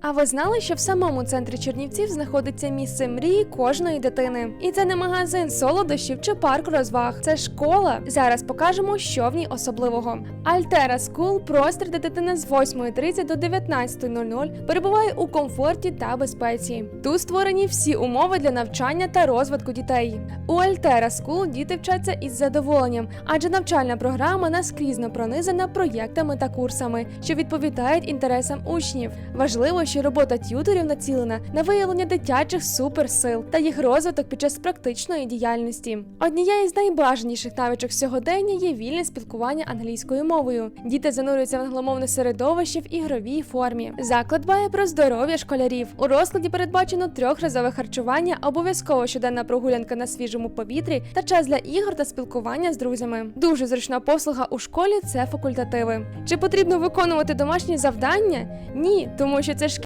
А ви знали, що в самому центрі Чернівців знаходиться місце мрії кожної дитини? І це не магазин солодощів чи парк розваг. Це школа. Зараз покажемо, що в ній особливого. Альтера Скул простір, де дитина з 8.30 до 19.00 перебуває у комфорті та безпеці. Тут створені всі умови для навчання та розвитку дітей. У Альтера Скул діти вчаться із задоволенням, адже навчальна програма наскрізно пронизана проєктами та курсами, що відповідають інтересам учнів. Важливо, що робота т'юторів націлена на виявлення дитячих суперсил та їх розвиток під час практичної діяльності. Однією з найбажаніших навичок сьогодення є вільне спілкування англійською мовою. Діти занурюються в англомовне середовище в ігровій формі. Заклад дбає про здоров'я школярів. У розкладі передбачено трьохразове харчування, обов'язково щоденна прогулянка на свіжому повітрі та час для ігор та спілкування з друзями. Дуже зручна послуга у школі це факультативи. Чи потрібно виконувати домашні завдання? Ні, тому що це